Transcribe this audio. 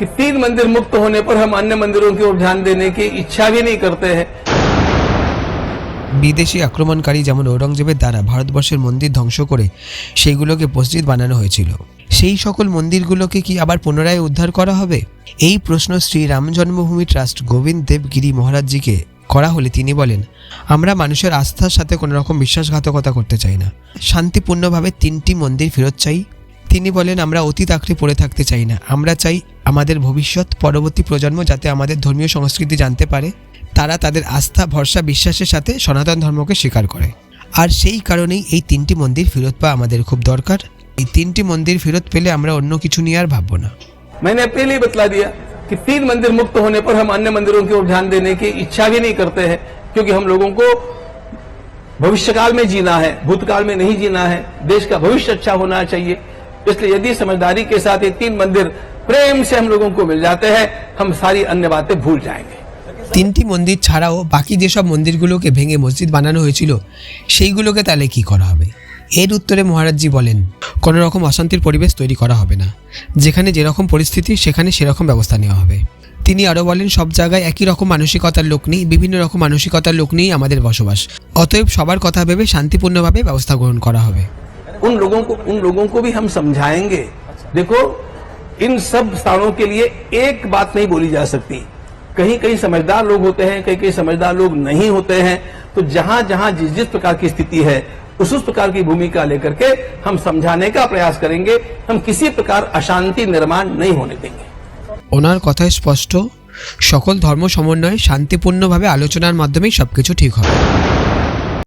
कि तीन मंदिर मुक्त होने पर हम अन्य मंदिरों की ओर ध्यान देने की इच्छा भी नहीं करते हैं বিদেশি আক্রমণকারী যেমন ঔরঙ্গজেবের দ্বারা ভারতবর্ষের মন্দির ধ্বংস করে সেইগুলোকে মসজিদ বানানো হয়েছিল সেই সকল মন্দিরগুলোকে কি আবার পুনরায় উদ্ধার করা হবে এই প্রশ্ন শ্রী রাম জন্মভূমি ট্রাস্ট গোবিন্দ দেব গিরি মহারাজজিকে করা হলে তিনি বলেন আমরা মানুষের আস্থার সাথে কোনো রকম বিশ্বাসঘাতকতা করতে চাই না শান্তিপূর্ণভাবে তিনটি মন্দির ফেরত চাই তিনি বলেন আমরা অতীত আঁকড়ে পড়ে থাকতে চাই না আমরা চাই আমাদের ভবিষ্যৎ পরবর্তী প্রজন্ম যাতে আমাদের ধর্মীয় সংস্কৃতি জানতে পারে তারা তাদের আস্থা ভরসা বিশ্বাসের সাথে সনাতন ধর্মকে স্বীকার করে আর সেই কারণেই এই তিনটি মন্দির ফেরত পাওয়া আমাদের খুব দরকার এই তিনটি মন্দির ফেরত পেলে আমরা অন্য কিছু নিয়ে আর ভাববো না मैंने पहले ही बतला दिया कि तीन मंदिर मुक्त होने पर हम अन्य मंदिरों की ओर ध्यान देने की इच्छा भी नहीं करते हैं क्योंकि हम लोगों को भविष्यकाल में जीना है भूतकाल में नहीं जीना है देश का भविष्य अच्छा होना चाहिए इसलिए यदि समझदारी के साथ ये तीन मंदिर प्रेम से हम लोगों को मिल जाते हैं हम सारी अन्य बातें भूल जाएंगे তিনটি মন্দির ছাড়াও বাকি যেসব মন্দিরগুলোকে ভেঙে মসজিদ বানানো হয়েছিল সেইগুলোকে তাহলে কি করা হবে এর উত্তরে মহারাজজি বলেন কোনো রকম অশান্তির পরিবেশ তৈরি করা হবে না যেখানে যেরকম পরিস্থিতি সেখানে সেরকম ব্যবস্থা নেওয়া হবে তিনি আরও বলেন সব জায়গায় একই রকম মানসিকতার লোক নেই বিভিন্ন রকম মানসিকতার লোক নিয়েই আমাদের বসবাস অতএব সবার কথা ভেবে শান্তিপূর্ণভাবে ব্যবস্থা গ্রহণ করা হবে उन लोगों को उन लोगों को भी हम समझाएंगे देखो इन सब स्थानों के लिए एक बात नहीं बोली जा सकती कहीं कहीं समझदार लोग होते हैं कहीं कहीं समझदार लोग नहीं होते हैं तो जहां जहां जिस जिस प्रकार की स्थिति है उस उस प्रकार की भूमिका लेकर के हम समझाने का प्रयास करेंगे हम किसी प्रकार अशांति निर्माण नहीं होने देंगे ওনার কথায় স্পষ্ট সকল ধর্ম সমন্বয়ে শান্তিপূর্ণভাবে আলোচনার মাধ্যমেই সবকিছু ঠিক হবে